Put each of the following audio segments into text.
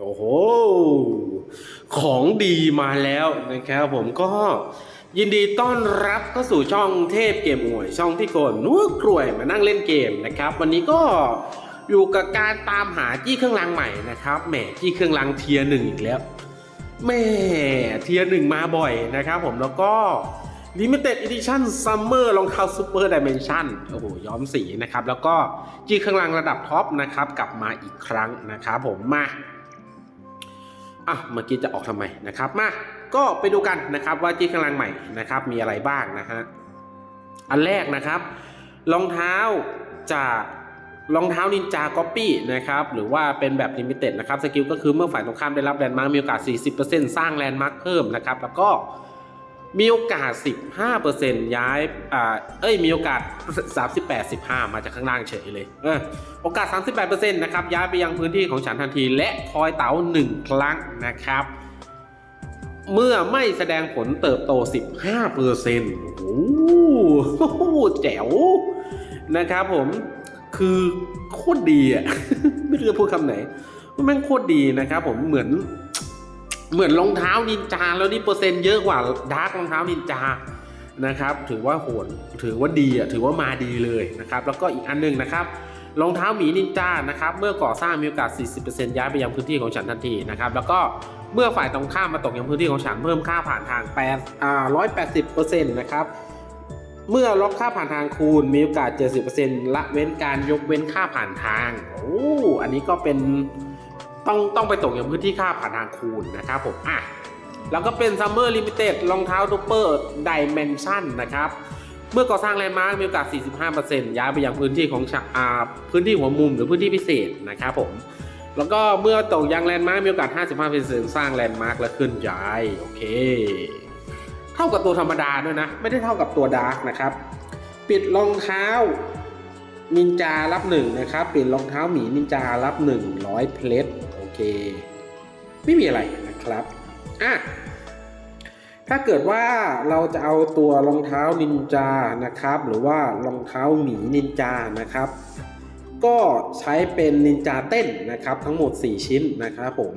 โอ้โห ของดีมาแล้วนะครับผมก็ยินดีต้อนรับเข้าสู่ช่องเทพเกมอวย ช่องที่คนนัวกรวยมานั่งเล่นเกมนะครับ วันนี้ก็อยู่กับการตามหาจี้เครื่องรางใหม่นะครับแหมจี้เครื่องรางเทียหนึ่งอีกแล้วแม่เทียหนึ่งมาบ่อยนะครับผมแล้วก็ Limited Edition Summer รองเท้า Super Dimension โอ้โหย้อมสีนะครับ แล้วก็จี้เครื่องรางระดับท็อปนะครับ กลับมาอีกครั้งนะครับผมมา อะเมื่อกี้จะออกทำไมนะครับมาก็ไปดูกันนะครับว่าจี้กำลังใหม่นะครับ มีอะไรบ้างนะฮะอันแรกนะครับรองเท้าจากรองเท้านินจาก๊อปปี้นะครับหรือว่าเป็นแบบลิมิเต็ดนะครับสกิลก็คือเมื่อฝ่ายตรงข้ามได้รับแลนด์มาร์กมีโอกาส 40%สร้างแลนด์มาร์กเพิ่มนะครับแล้วก็ มีโอกาส 15%ย้ายอ่าเอ้ย มีโอกาส 38 15 มาจากข้างล่างเฉยเลยเออโอกาส 38%นะครับ ย้ายไปยังพื้นที่ของฉันทันที และคอยเต๋า 1 ครั้งนะครับ เมื่อไม่แสดงผลเติบโต 15%โอ้โหแจ๋ว นะครับผม คือโคตรดีอะ ไม่รู้จะพูดคำไหนมันแม่งโคตรดีนะครับผม เหมือน เหมือนรองเท้านินจาแล้วนี่เปอร์เซ็นต์เยอะกว่าดาร์กรองเท้านินจานะครับถือว่าโหดถือว่าดีอะถือว่ามาดีเลยนะครับแล้วก็อีกอันหนึงนะครับรองเท้าหมีนินจานะครับเมื่อก่อสร้างมีโอกาส 40%ย้ายไปยังพื้นที่ของฉันทันทีนะครับแล้วก็เมื่อฝ่ายตรงข้ามมาตกยังพื้นที่ของฉันเพิ่มค่าผ่านทาง8อ่า180%นะครับเมื่อล็อกค่าผ่านทางคูณมีโอกาส 70%ละเว้นการยกเว้นค่าผ่านทางโอ้อันนี้ก็เป็น ต้องต้องไปตกอยังพื้นที่ค่าผ่านทางคูณนะครับผมอะแล้วก็เป็น Summer Limited รองเท้าทูเปอร์ Dimension นะครับ เมื่อก่อสร้างแลนด์มาร์กมีโอกาส 45%ย้ายไปยังพื้นที่ของอ่าพื้นที่หัวมุมหรือพื้นที่พิเศษนะครับผมแล้วก็เมื่อตกยังแลนด์มาร์กมีโอกาส 55%สร้างแลนด์มาร์กและขึ้นย้ายโอเค เท่ากับตัวธรรมดาด้วยนะ ไม่ได้เท่ากับตัวดาร์กนะครับ ปิดรองเท้านินจารับหนึ่งนะครับ ปิดรองเท้าหมีนินจารับหนึ่งร้อยเพลท ไม่มีอะไรนะครับอะถ้าเกิดว่าเราจะเอาตัวรองเท้านินจานะครับ หรือว่ารองเท้าหมีนินจานะครับ ก็ใช้เป็นนินจาเต้นนะครับ ทั้งหมด 4 ชิ้นนะครับผม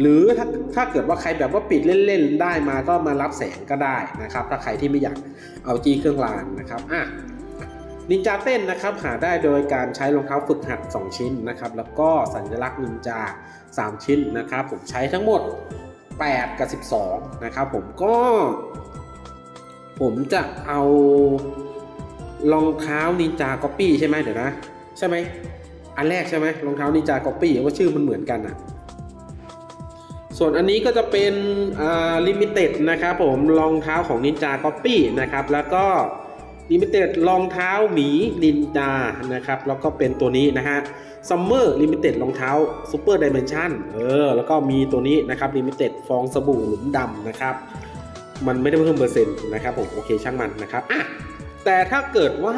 หรือถ้าถ้าเกิดว่าใครแบบว่าปิดเล่นๆได้มาก็มารับแสงก็ได้นะครับ ถ้าใครที่ไม่อยากเอาจี้เครื่องรางนะครับอะ นินจาเต้นนะครับหาได้โดยการใช้รองเท้าฝึกหัด 2 ชิ้นนะครับแล้วก็สัญลักษณ์นินจา 3 ชิ้นนะครับผมใช้ทั้งหมด 8 กับ 12 นะครับผมก็ ผมจะเอารองเท้านินจาก๊อปปี้ใช่ไหมเดี๋ยวนะใช่ไหมอันแรกใช่ไหมรองเท้านินจาก๊อปปี้ว่าชื่อมันเหมือนกันอะส่วนอันนี้ก็จะเป็นลิมิเต็ดนะครับผมรองเท้าของนินจาก๊อปปี้นะครับแล้วก็ ลิมิเต็ดรองเท้าหมีนินจานะครับแล้วก็เป็นตัวนี้นะฮะซัมเมอร์ลิมิเต็ดรองเท้าซูเปอร์ดิเมนชันเออแล้วก็มีตัวนี้นะครับลิมิเต็ดฟองสบู่หลุมดำนะครับ มันไม่ได้เพิ่มเปอร์เซ็นต์นะครับผมโอเคช่างมันนะครับอะแต่ถ้าเกิดว่า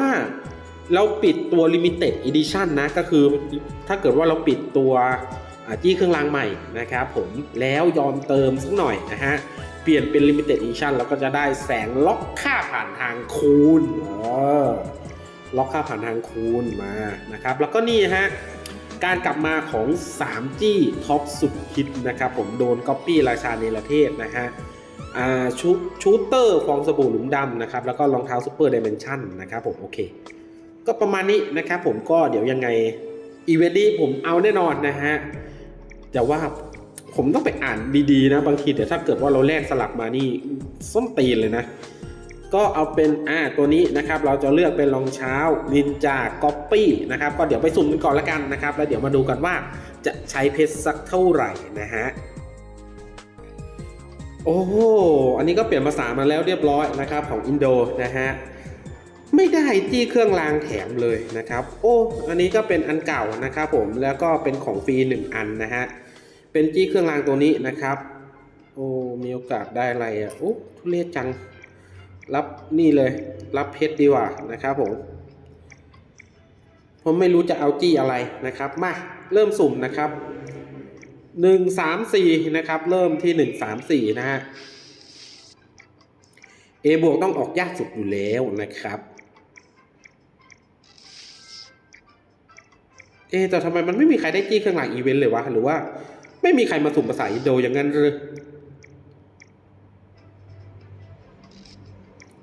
เราปิดตัว Limited Edition นะ ก็คือถ้าเกิดว่าเราปิดตัวจี้เครื่องรางใหม่นะครับผมแล้วยอมเติมสักหน่อยนะฮะ เปลี่ยนเป็น Limited Edition แล้วก็จะได้แสงล็อกค่าผ่านทางคูณเออล็อกค่าผ่านทางคูณมานะครับ แล้วก็นี่ฮะการกลับมาของ 3G ท็อปสุดฮิตนะครับผมโดนก๊อปปี้ราชาเนรเทศนะฮะชูชูเตอร์ฟองสบู่หลุมดำนะครับ แล้วก็รองเท้าซูเปอร์ดิเมนชั่นนะครับผมโอเค ก็ประมาณนี้นะครับผมก็เดี๋ยวยังไงอีเวนต์นี้ผมเอาแน่นอนนะฮะแต่ว่า ผมต้องไปอ่านดีๆนะบางทีเดี๋ยวถ้าเกิดว่าเราแลกสลับมานี่ส้นตีนเลยนะ ก็เอาเป็นอ่าตัวนี้นะครับ เราจะเลือกเป็นรองเท้านินจาก๊อปปี้นะครับก็เดี๋ยวไปสุ่มกันก่อนละกันนะครับ แล้วเดี๋ยวมาดูกันว่าจะใช้เพชรสักเท่าไหร่นะฮะโอ้โหอันนี้ก็เปลี่ยนภาษามาแล้วเรียบร้อยนะครับของอินโดนะฮะไม่ได้จี้เครื่องรางแถมเลยนะครับ โอ้ อันนี้ก็เป็นอันเก่านะครับผมแล้วก็เป็นของฟรีหนึ่งอันนะฮะ เป็นจี้เครื่องรางตัวนี้นะครับ โอ้ มีโอกาสได้อะไรอะ โอ้ ทุเรศจัง รับนี่เลย รับเพชรดีกว่านะครับผม ผมไม่รู้จะเอาจี้อะไรนะครับ มา เริ่มสุ่มนะครับหนึ่งสามสี่นะครับ เริ่มที่หนึ่งสามสี่นะฮะ A บวกต้องออกยากสุดอยู่แล้วนะครับเอแต่ทำไมมันไม่มีใครได้จี้เครื่องหลังอีเวนต์เลยวะหรือว่า ไม่มีใครมาสุ่มภาษาอินโดอย่างนั้นหรือ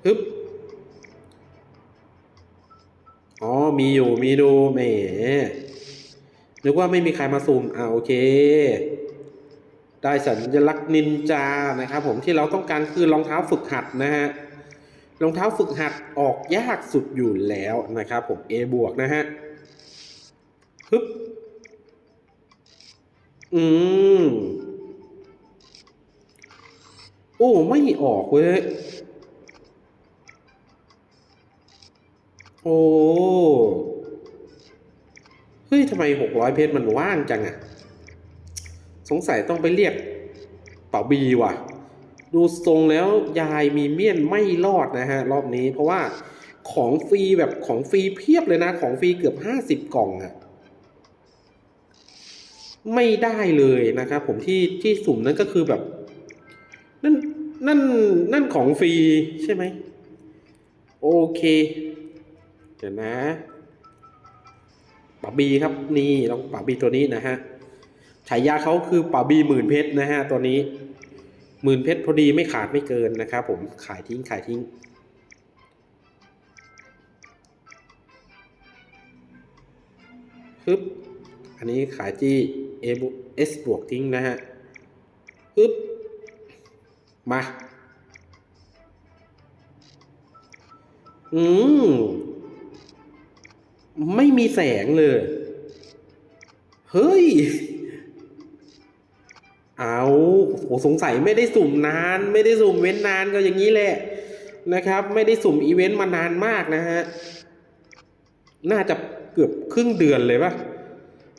ฮึบอ๋อ มีอยู่ มีดูแหมนึกว่าไม่มีใครมาสุ่มอ่าโอเค ได้สัญลักษณ์นินจา นะครับผมที่เราต้องการคือรองเท้าฝึกหัดนะฮะ รองเท้าฝึกหัดออกยากสุดอยู่แล้วนะครับผม A บวกนะฮะฮึบ อืม โอ้ ไม่ออกเว้ย โอ้ เฮ้ยทำไมหกร้อยเพชรมันว่างจังอะสงสัยต้องไปเรียกเป่าบีว่ะ ดูทรงแล้วยายมีเมี่ยนไม่รอดนะฮะ รอบนี้เพราะว่าของฟรีแบบของฟรีเพียบเลยนะ ของฟรีเกือบห้าสิบกล่องอะ ไม่ได้เลยนะครับผมที่ที่สุ่มนั้นก็คือแบบนั่นนั่นนั่นของฟรีใช่ไหมโอเค เดี๋ยวนะป่าบีครับนี่ลองป่าบีตัวนี้นะฮะฉายาเขาคือป่าบีหมื่นเพชรนะฮะตัวนี้หมื่นเพชรพอดีไม่ขาดไม่เกินนะครับผมขายทิ้งขายทิ้ง ฮึบ อันนี้ขายที่ A บวก S บวกทิ้งนะฮะฮึบมา อืม ไม่มีแสงเลย เฮ้ย เอาโอสงสัยไม่ได้สุ่มนาน ไม่ได้สุ่มเว้นนานก็อย่างนี้แหละนะครับ ไม่ได้สุ่มอีเวนต์มานานมากนะฮะ น่าจะเกือบครึ่งเดือนเลยป่ะ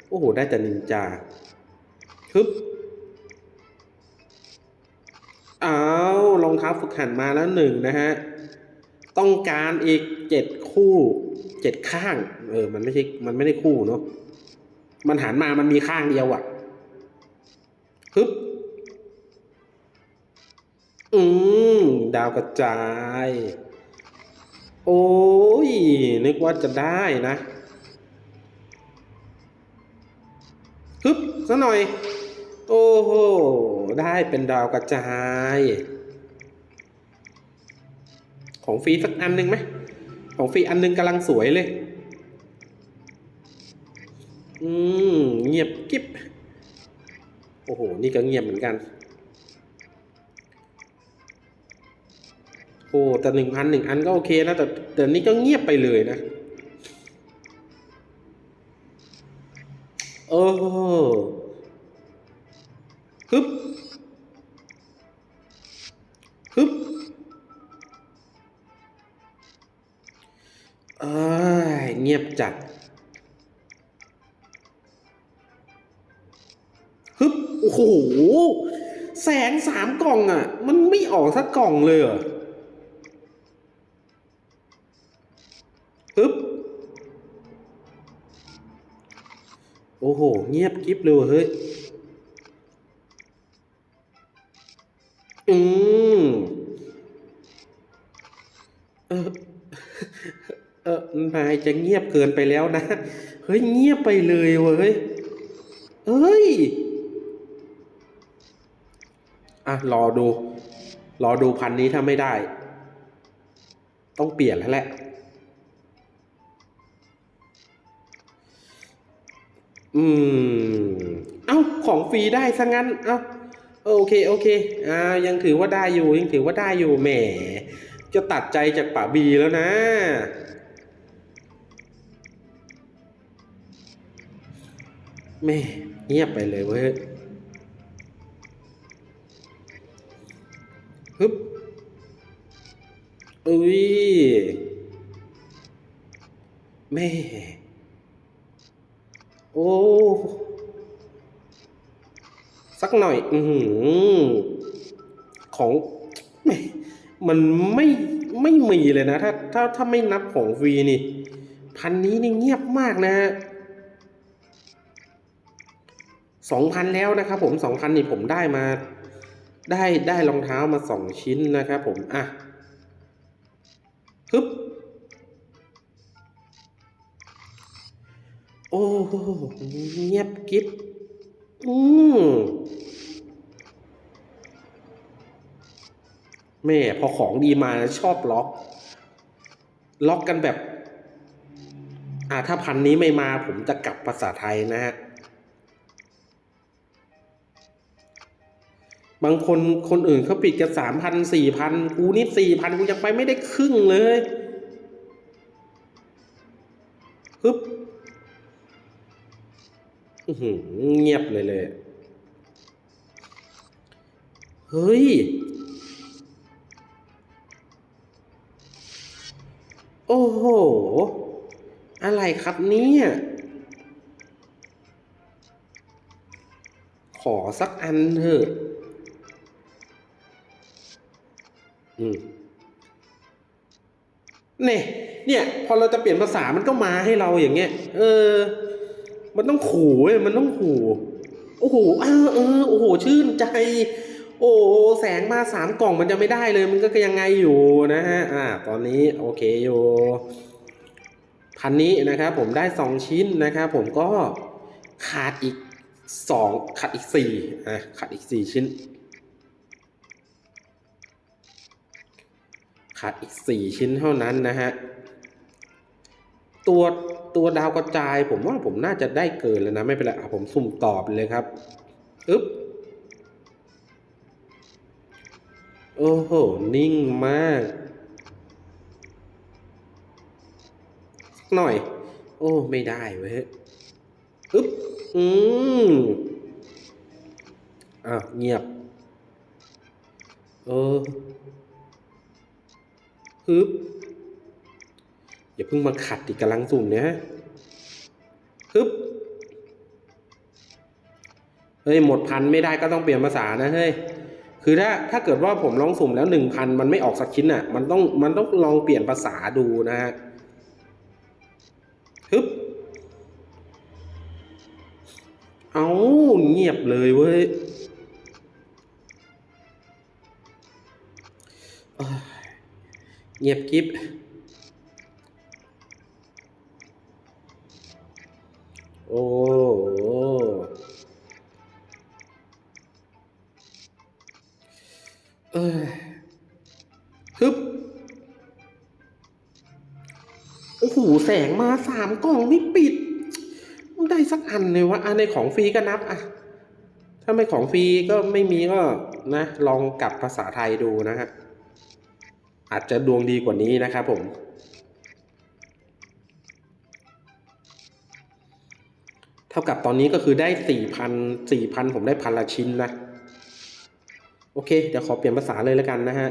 โอ้โห ได้แต่นินจาฮึบเอาวรองเท้าฝึกหัดมาแล้วหนึ่งนะฮะ ต้องการอีกเจ็ดคู่เจ็ดข้าง เออ มันไม่ใช่ มันไม่ได้คู่เนาะ มันหันมา มันมีข้างเดียวอะ่ะฮึบ อืม ดาวกระจาย โอ้ย นึกว่าจะได้นะ ฮึบซะหน่อย โอ้โห ได้เป็นดาวกระจาย ของฟรีสักอันหนึ่งไหม ของฟรีอันหนึงกำลังสวยเลย อืม เงียบกิ๊บ โอ้โห นี่ก็เงียบเหมือนกัน โอ้แต่หนึ่งพันหนึ่งอันก็โอเคนะ แต่แต่นี่ก็เงียบไปเลยนะ เออฮึบฮึบเอ้ยเงียบจัดฮึบโอ้โห แสงสามกล่องอะ มันไม่ออกสักกล่องเลยเหรอฮึบ โอ้โห เงียบกริบเลยเฮ้ย อืมเออเออนายจะเงียบเกินไปแล้วนะ เฮ้ย เงียบไปเลยเว้ยเฮ้ย อะ รอดู รอดูพันนี้ถ้าไม่ได้ ต้องเปลี่ยนแล้วแหละ อืม เอ้า ของฟรีได้ซะงั้น เอ้า โอเค โอเค อ่า ยังถือว่าได้อยู่ ยังถือว่าได้อยู่ แหม จะตัดใจจากป่าบีแล้วนะ แม่ เงียบไปเลยเว้ยฮึบอุ้ย แม่ โอ้ สักหน่อย อือของม่มันไม่ไม่มีเลยนะ ถ้าถ้าถ้าไม่นับของฟรีนี่ พันนี้นี่เงียบมากนะฮะสองพันแล้วนะครับผมสองพันนี่ผมได้มา ได้ได้รองเท้ามาสองชิ้นนะครับผมอะ โอ้โหเงียบกิ๊บอืมแม่พอของดีมาชอบล็อก ล็อกกันแบบ อ่าถ้าพันนี้ไม่มาผมจะกลับภาษาไทยนะฮะ บางคนคนอื่นเขาปิดกันสามพันสี่พันกูนี่สี่พันกูยังไปไม่ได้ครึ่งเลยฮึบ เงียบเลยเลย เฮ้ย โอ้โห อะไรครับเนี่ย ขอสักอันเถอะ อืมเนี่ย เนี่ย พอเราจะเปลี่ยนภาษามันก็มาให้เราอย่างเงี้ย เออ มันต้องขู่เว้ยมันต้องขู่โอ้โหเออเออโอ้โหชื่นใจ โอ้โหแสงมาสามกล่องมันจะไม่ได้เลย มันก็ยังไงอยู่นะฮะอ่าตอนนี้โอเคอยู่พันนี้นะครับผมได้สองชิ้นนะครับผมก็ขาดอีกสองขาดอีกสี่อะขาดอีกสี่ชิ้น ขาดอีกสี่ชิ้นเท่านั้นนะฮะตัว ตัวดาวกระจาย ผมว่าผมน่าจะได้เกินแล้วนะ ไม่เป็นไรผมสุ่มตอบเลยครับอึ๊บโอ้โห นิ่งมากสักหน่อย โอ้ ไม่ได้เว้ยอึ๊บ อืมอ้าเงียบ เออฮึบ อย่าเพิ่งมาขัดอีกกำลังสุ่มเนี่ยฮึบเฮ้ยหมดพันไม่ได้ก็ต้องเปลี่ยนภาษานะเฮ้ยคือถ้าถ้าเกิดว่าผมลองสุ่มแล้วหนึ่งพันมันไม่ออกสักชิ้นอะ มันต้องมันต้องลองเปลี่ยนภาษาดูนะฮะฮึบเอาเงียบเลยเว้ยเงียบกิ๊บ โอ้เออฮึบโอ้โหแสงมาสามกล่องไม่ปิดได้สักอันเลยวะอันในของฟรีก็นับอะ ถ้าไม่ของฟรีก็ไม่มีก็นะ ลองกลับภาษาไทยดูนะฮะอาจจะดวงดีกว่านี้นะครับผม ท่ากับตอนนี้ก็คือได้สี่พันสี่พันผมได้พันละชิ้นนะ โอเค เดี๋ยวขอเปลี่ยนภาษาเลยแล้วกันนะฮะ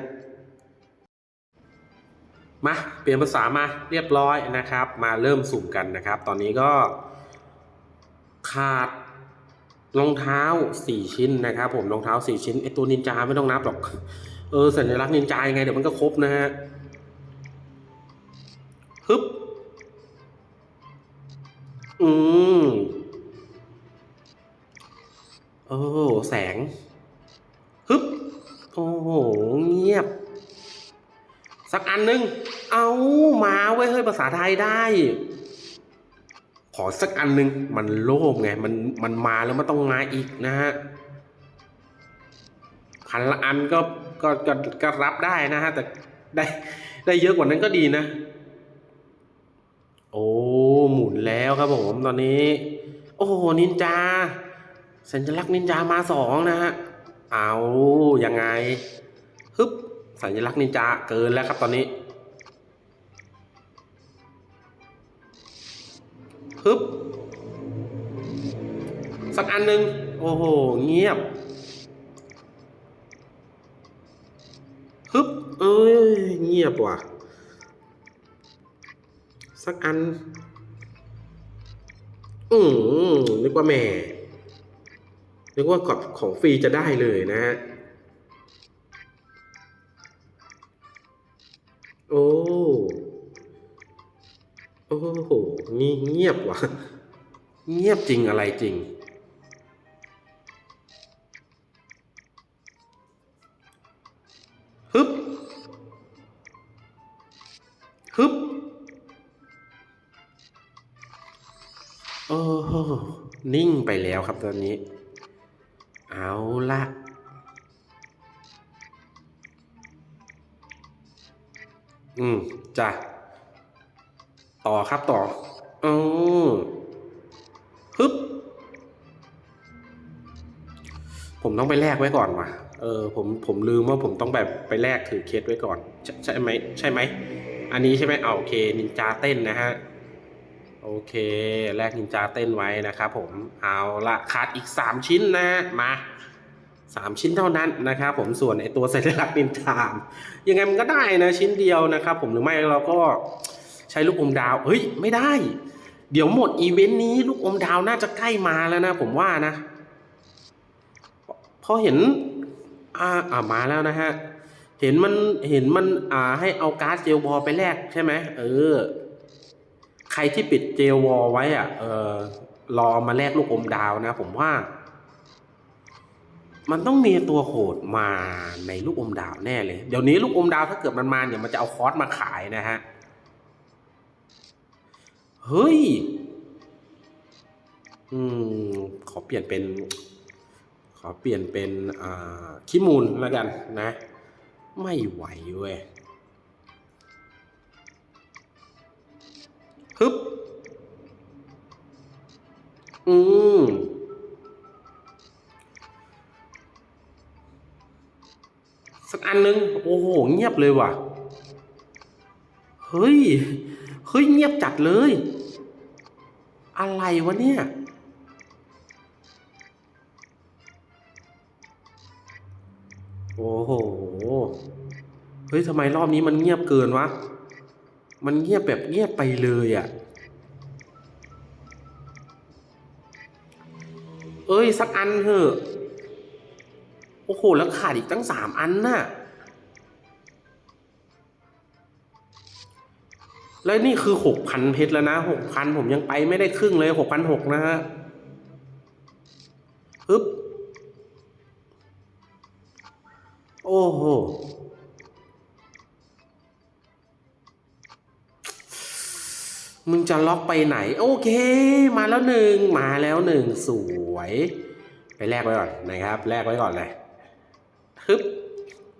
มา เปลี่ยนภาษามาเรียบร้อยนะครับ มาเริ่มสุ่มกันนะครับ ตอนนี้ก็ขาดรองเท้าสี่ชิ้นนะครับผมรองเท้าสี่ชิ้นไอตัวนินจาไม่ต้องนับหรอก เออสัญลักษณ์นินจายังไงเดี๋ยวมันก็ครบนะฮะฮึบอืม โอ้แสง ฮึบ โอ้โห เงียบ สักอันหนึ่งเอามาไว้ยเฮ้ยภาษาไทยได้ ขอสักอันหนึ่งมันโล่งไง มัน มันมาแล้วมันต้องมาอีกนะฮะพันละอันก็ก็ก็ก็รับได้นะฮะ แต่ได้ได้เยอะกว่านั้นก็ดีนะ โอ้ หมุนแล้วครับผมตอนนี้ โอ้โหนินจา สัญลักษณ์นินจามาสองนะฮะ เอายังไงฮึบสัญลักษณ์นินจาเกินแล้วครับตอนนี้ฮึบสักอันหนึ่งโอ้โห เงียบฮึบเอ้ย เงียบว่ะ สักอัน อืมนึกว่าแม่ นึกว่ากดของฟรีจะได้เลยนะฮะโอ้โอ้โหนี่เงียบว่ะ เงียบจริงอะไรจริง ฮึบ ฮึบโอ้โหนิ่งไปแล้วครับตอนนี้ เอาละอืมจ้ะต่อครับต่ออือฮึบผมต้องไปแลกไว้ก่อนว่ะ เออ ผม ผมลืมว่าผมต้องแบบไปแลกถือเคสไว้ก่อน ใช่ใช่ไหม ใช่ไหม อันนี้ใช่ไหมเอาโอเค นินจาเต้นนะฮะ โอเคแลกนินจาเต้นไว้นะครับผมเอาละขาดอีก 3 ชิ้นนะมาสามชิ้นเท่านั้นนะครับผมส่วนไอตัวสัญลักษณ์นินจามยังไงมันก็ได้นะชิ้นเดียวนะครับผมหรือไม่เราก็ใช้ลูกอมดาวเฮ้ยไม่ได้ เดี๋ยวหมดอีเวนต์นี้ลูกอมดาวน่าจะใกล้มาแล้วนะ ผมว่านะพอเห็นอ่าอ่ามาแล้วนะฮะเห็นมันเห็นมันอ่าให้เอาการ์ดเจลวอลไปแลกใช่ไหมเออ รที่ปิดเจลวอลไว้อะเออรอมาแลกลูกอมดาวนะ ผมว่า มันต้องมีตัวโหดมาในลูกอมดาวแน่เลย เดี๋ยวนี้ลูกอมดาวถ้าเกิดมันมาเนี่ยมันจะเอาคอร์สมาขายนะฮะ เฮ้ย อืม ขอเปลี่ยนเป็น ขอเปลี่ยนเป็น อ่าขี้มูลแล้วกันนะ ไม่ไหวเว้ย ฮึบอืมสักอันนึง โอ้โห เงียบเลยว่ะ เฮ้ย เฮ้ย เงียบจัดเลย อะไรวะเนี่ย โอ้โห เฮ้ยทำไมรอบนี้มันเงียบเกินวะ มันเงียบแบบเงียบไปเลยอะ่ะ เอ้ย สักอันเถอะ โอ้โห แล้วขาดอีกตั้งสามอันน่ะ แล้วนี่คือหกพันเพชรแล้วนะหกพันผมยังไปไม่ได้ครึ่งเลยหกพันหกนะฮะฮึบ โอ้โห มึงจะล็อกไปไหน โอเค มาแล้วหนึ่งมาแล้วหนึ่งสวย ไปแลกไว้ก่อนนะครับแลกไว้ก่อนเลยฮึบ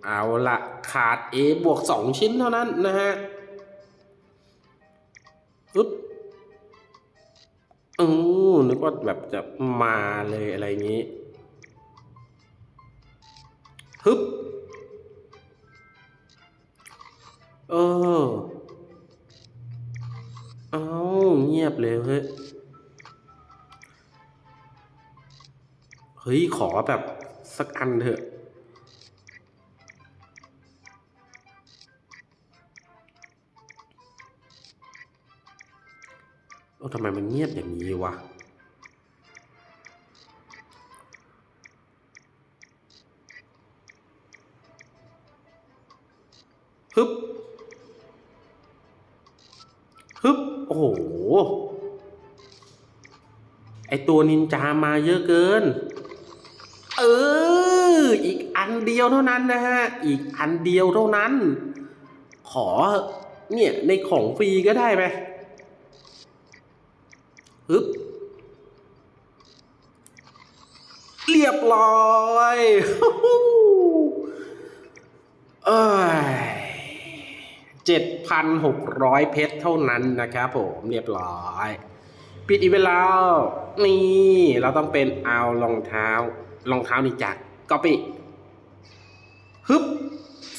เอาละขาด A บวกสองชิ้นเท่านั้นนะฮะฮึบอือนึกว่าแบบจะมาเลยอะไรอย่างนี้ฮึบเออ เลยเฮ้ยเฮ้ย ขอแบบสักอันเถอะ โอ้ทำไมมันเงียบอย่างนี้วะฮึบ ตัวนินจามาเยอะเกิน เออ อีกอันเดียวเท่านั้นนะฮะ อีกอันเดียวเท่านั้น ขอเนี่ยในของฟรีก็ได้ไหมฮึบเรียบร้อยเอ้ยเจ็ดพันหกร้อยเพชรเท่านั้นนะครับผมเรียบร้อย ปิดอีกเวลานี่เราต้องเป็นเอารองเท้ารองเท้านี่จากก๊อปปี้ฮึบ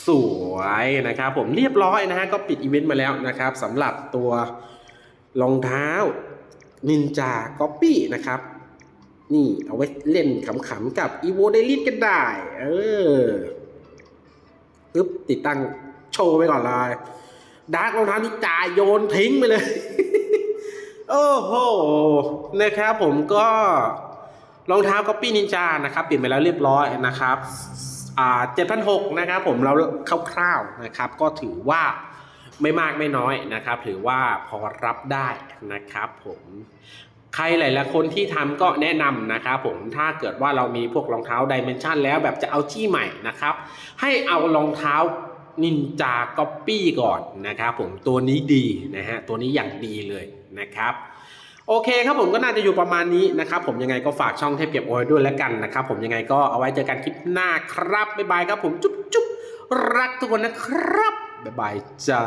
สวยนะครับผมเรียบร้อยนะฮะก็ปิดอีเวนต์มาแล้วนะครับสำหรับตัวรองเท้านินจาก๊อปปี้นะครับ นี่เอาไว้เล่นขำๆกับอีโวเดลิทกันได้ เออปึ๊บติดตั้งโชว์ไปก่อนเลยดาร์กรองเท้านินจาโยนทิ้งไปเลย โอ้โหนะครับผมก็รองเท้าก๊อปปี้นินจานะครับเปลี่ยนไปแล้วเรียบร้อยนะครับอ่าเจ็ดพันหกนะครับผมเราคร่าวๆนะครับ ก็ถือว่าไม่มากไม่น้อยนะครับ ถือว่าพอรับได้นะครับผมใครหลายๆคนที่ทำก็แนะนำนะครับผมถ้าเกิดว่าเรามีพวกรองเท้าดิเมนชันแล้วแบบจะเอาที่ใหม่นะครับ ให้เอารองเท้านินจาก๊อปปี้ก่อนนะครับผมตัวนี้ดีนะฮะตัวนี้อย่างดีเลย นะครับโอเคครับผมก็น่าจะอยู่ประมาณนี้นะครับผมยังไงก็ฝากช่องเทพเก็บโอยด้วยแล้วกันนะครับผมยังไงก็เอาไว้เจอกันคลิปหน้าครับบ๊ายบายครับผมจุ๊บจุ๊บรักทุกคนนะครับบ๊ายบายจ้า